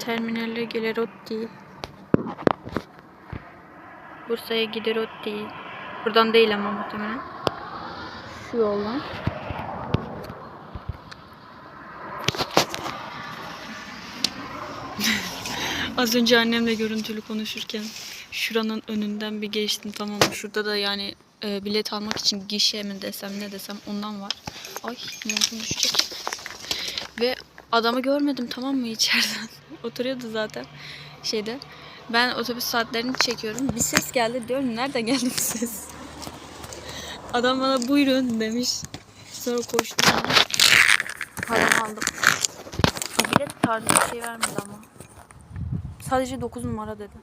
Terminale Gelerotti. Bursa'ya Giderotti. Buradan değil ama muhtemelen. Şu yoldan. Az önce annemle görüntülü konuşurken şuranın önünden bir geçtim tamam mı? Şurada da yani e, bilet almak için gişe mi desem ne desem ondan var. Ay montum düşecek. Adamı görmedim tamam mı içeriden. Oturuyordu zaten şeyde. Ben otobüs saatlerini çekiyorum. Bir ses geldi diyorum nereden geldi bu ses? Adam bana buyurun demiş. Sonra koştum. Paramı aldım. Bilet tarzı bir şey vermedi ama. Sadece 9 numara dedi.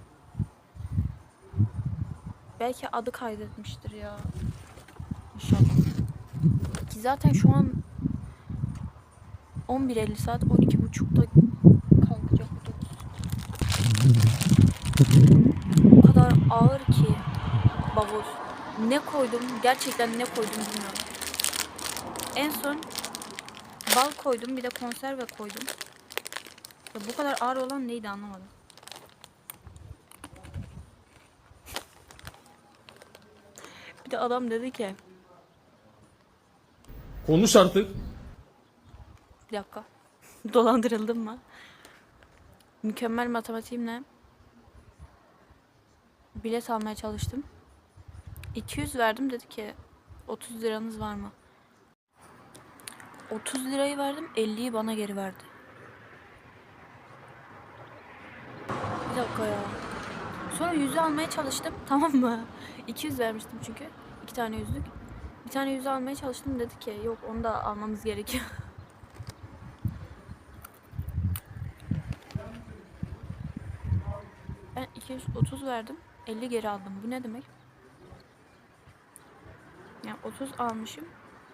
Belki adı kaydetmiştir ya. İnşallah. Ki zaten şu an 11.50 saat 12.30'da kalkacak otobüs. O kadar ağır ki bavul. Ne koydum gerçekten ne koydum bilmiyorum. En son bal koydum bir de konserve koydum. Ya bu kadar ağır olan neydi anlamadım. Bir de adam dedi ki Konuş artık. Bir dakika. Dolandırıldım mı? Mükemmel matematiğimle bilet almaya çalıştım. 200 verdim dedi ki 30 liranız var mı? 30 lirayı verdim 50'yi bana geri verdi. Bir dakika ya. Sonra yüzü almaya çalıştım tamam mı? 200 vermiştim çünkü. iki tane yüzlük. Bir tane yüzü almaya çalıştım dedi ki yok onu da almamız gerekiyor. Ben 230 verdim. 50 geri aldım. Bu ne demek? Yani 30 almışım.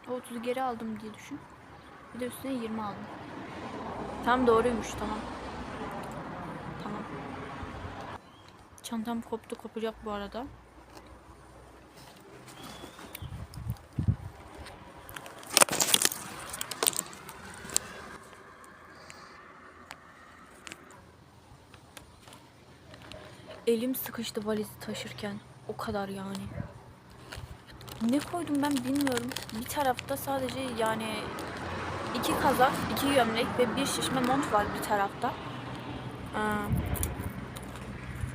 O 30'u geri aldım diye düşün. Bir de üstüne 20 aldım. Tam doğruymuş tamam. Tamam. Çantam koptu kopacak bu arada. Elim sıkıştı valizi taşırken. O kadar yani. Ne koydum ben bilmiyorum. Bir tarafta sadece yani iki kazak, iki gömlek ve bir şişme mont var bir tarafta. Ee,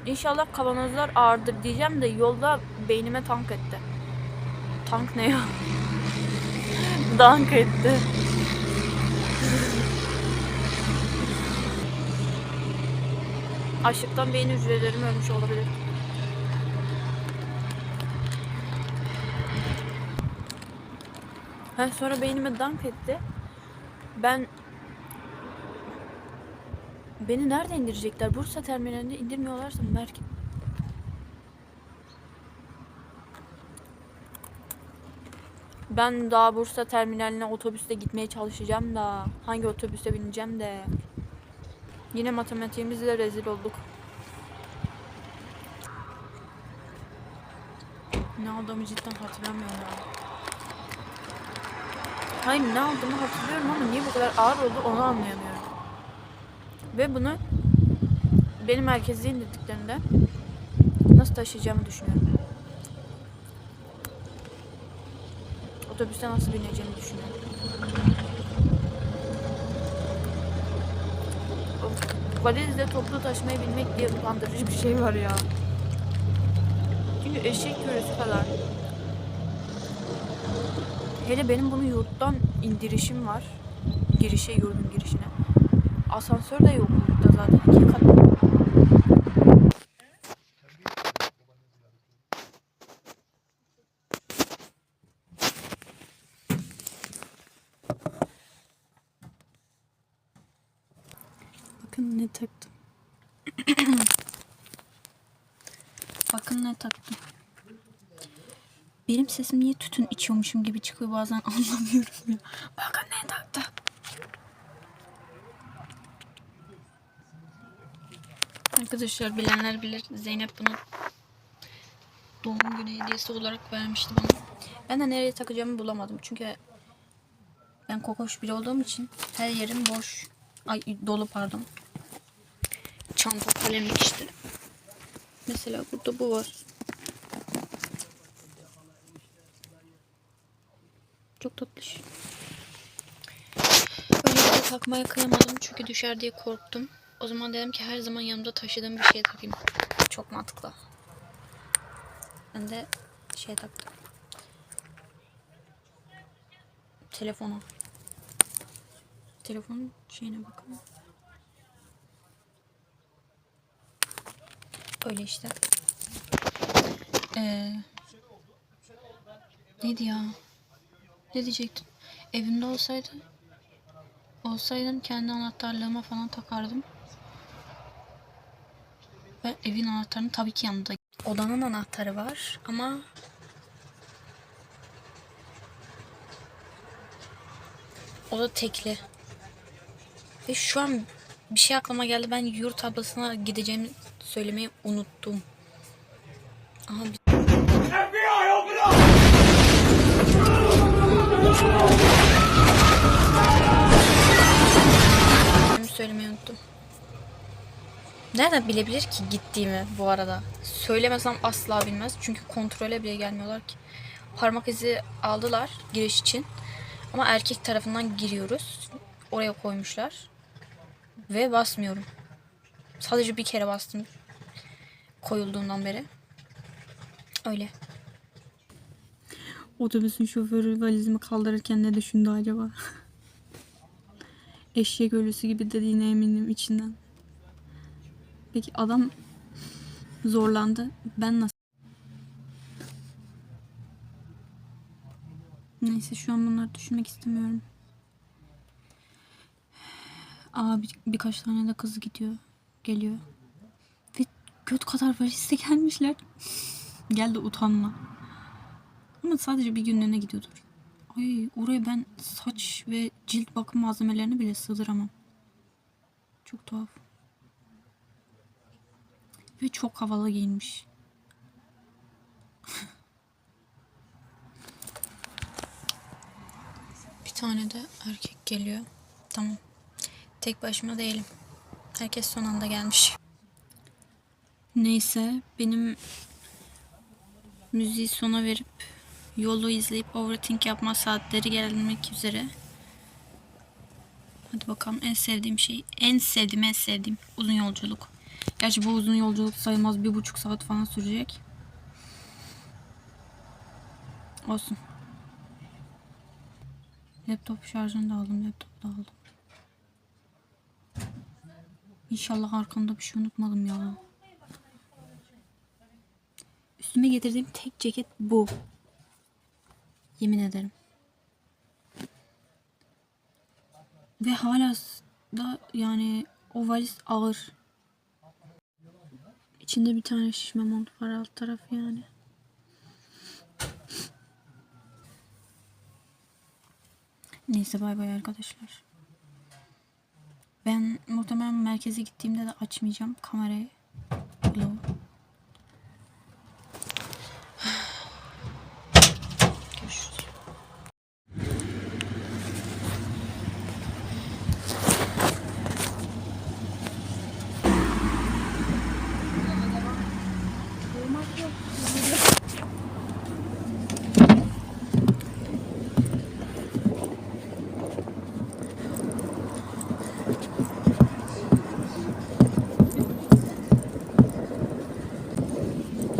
İnşallah kavanozlar ağırdır diyeceğim de yolda beynime tank etti. Tank ne ya? Dank etti. Açlıktan beyin hücrelerim ölmüş olabilir. Ha, sonra beynime dank etti. Ben Beni nerede indirecekler? Bursa terminalinde indirmiyorlarsa merkez. Ben daha Bursa terminaline otobüste gitmeye çalışacağım da hangi otobüse bineceğim de yine matematiğimizle rezil olduk. Ne aldığımı cidden hatırlamıyorum ya. Hayır ne aldığımı hatırlıyorum ama niye bu kadar ağır oldu onu anlayamıyorum. Ve bunu benim merkeze indirdiklerinde nasıl taşıyacağımı düşünüyorum. Otobüste nasıl bineceğimi düşünüyorum. Valizle toplu taşımayı bilmek diye utandırıcı bir şey var ya. Çünkü eşek küresi kadar. Hele benim bunu yurttan indirişim var. Girişe, yurdun girişine. Asansör de yok yurtta zaten. İki kat. Bakın ne taktım. Bakın ne taktım. Benim sesim niye tütün içiyormuşum gibi çıkıyor bazen anlamıyorum ya. Bakın ne taktım. Arkadaşlar bilenler bilir. Zeynep bunu doğum günü hediyesi olarak vermişti bana. Ben de nereye takacağımı bulamadım. Çünkü ben kokoş biri olduğum için her yerim boş. Ay dolu pardon. Çanta kalemlik işte. Mesela burada bu var. Çok tatlış. Bir de takmaya kıyamadım çünkü düşer diye korktum. O zaman dedim ki her zaman yanımda taşıdığım bir şey takayım. Çok mantıklı. Ben de şey taktım. Telefonu. Telefonun şeyine bakın. Öyle işte. Ee, neydi ya? Ne diyecektim? Evimde olsaydı olsaydım kendi anahtarlığıma falan takardım. Ben evin anahtarını tabii ki yanımda. Odanın anahtarı var ama o da tekli. Ve şu an bir şey aklıma geldi. Ben yurt ablasına gideceğimi söylemeyi unuttum. Aha bir... Ben söylemeyi unuttum. Nereden bilebilir ki gittiğimi bu arada? Söylemesem asla bilmez. Çünkü kontrole bile gelmiyorlar ki. Parmak izi aldılar giriş için. Ama erkek tarafından giriyoruz. Oraya koymuşlar. Ve basmıyorum. Sadece bir kere bastım. Koyulduğundan beri. Öyle. Otobüsün şoförü valizimi kaldırırken ne düşündü acaba? Eşek ölüsü gibi dediğine eminim içinden. Peki adam zorlandı. Ben nasıl? Neyse şu an bunları düşünmek istemiyorum. Aa bir, birkaç tane de kız gidiyor. Geliyor. Göt kadar valizle gelmişler. Gel de utanma. Ama sadece bir günlüğüne gidiyordur. Ay oraya ben saç ve cilt bakım malzemelerini bile sığdıramam. Çok tuhaf. Ve çok havalı giyinmiş. Bir tane de erkek geliyor. Tamam. Tek başıma değilim. Herkes son anda gelmiş. Neyse benim müziği sona verip yolu izleyip overthink yapma saatleri gelmek üzere. Hadi bakalım en sevdiğim şey. En sevdiğim en sevdiğim uzun yolculuk. Gerçi bu uzun yolculuk sayılmaz. Bir buçuk saat falan sürecek. Olsun. Laptop şarjını da aldım. Laptop da aldım. İnşallah arkamda bir şey unutmadım ya. Üstüme getirdiğim tek ceket bu. Yemin ederim. Ve hala da yani o valiz ağır. İçinde bir tane şişme mont var alt tarafı yani. Neyse bay bay arkadaşlar. Ben muhtemelen merkeze gittiğimde de açmayacağım kamerayı. Hello.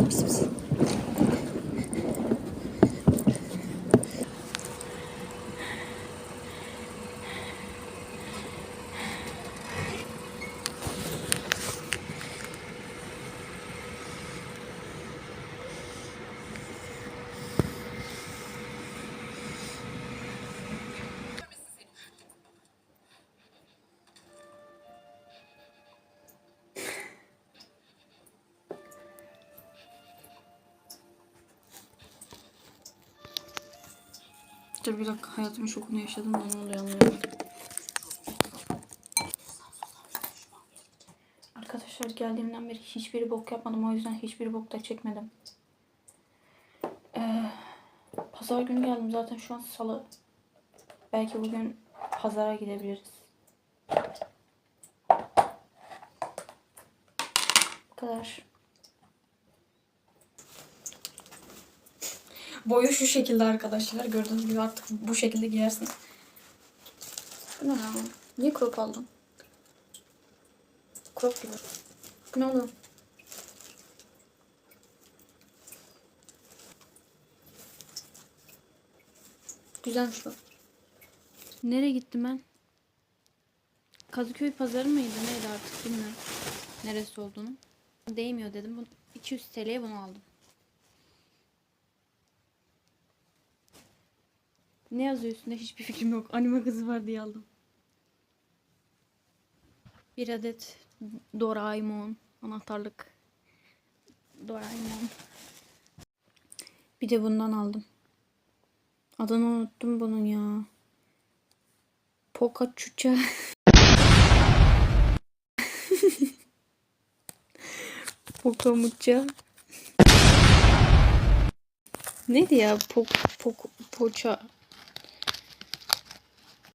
80. Dur bir dakika hayatımın şokunu yaşadım da ne oluyor. Arkadaşlar geldiğimden beri hiçbir bok yapmadım o yüzden hiçbir bok da çekmedim. Ee, pazar günü geldim zaten şu an salı. Belki bugün pazara gidebiliriz. kadar. Boyu şu şekilde arkadaşlar. Gördüğünüz gibi artık bu şekilde giyersiniz. Ne ya? Niye crop aldın? Crop gibi. Ne oğlum? Güzelmiş bu. Nereye gittim ben? Kadıköy pazarı mıydı neydi artık bilmiyorum. Neresi olduğunu. Değmiyor dedim. Bu 200 TL'ye bunu aldım. Ne yazıyor üstünde hiçbir fikrim yok. Anime kızı var diye aldım. Bir adet Doraemon anahtarlık. Doraemon. Bir de bundan aldım. Adını unuttum bunun ya. Pokachucha. Pokamucha. Neydi ya? Pok, pok, poça.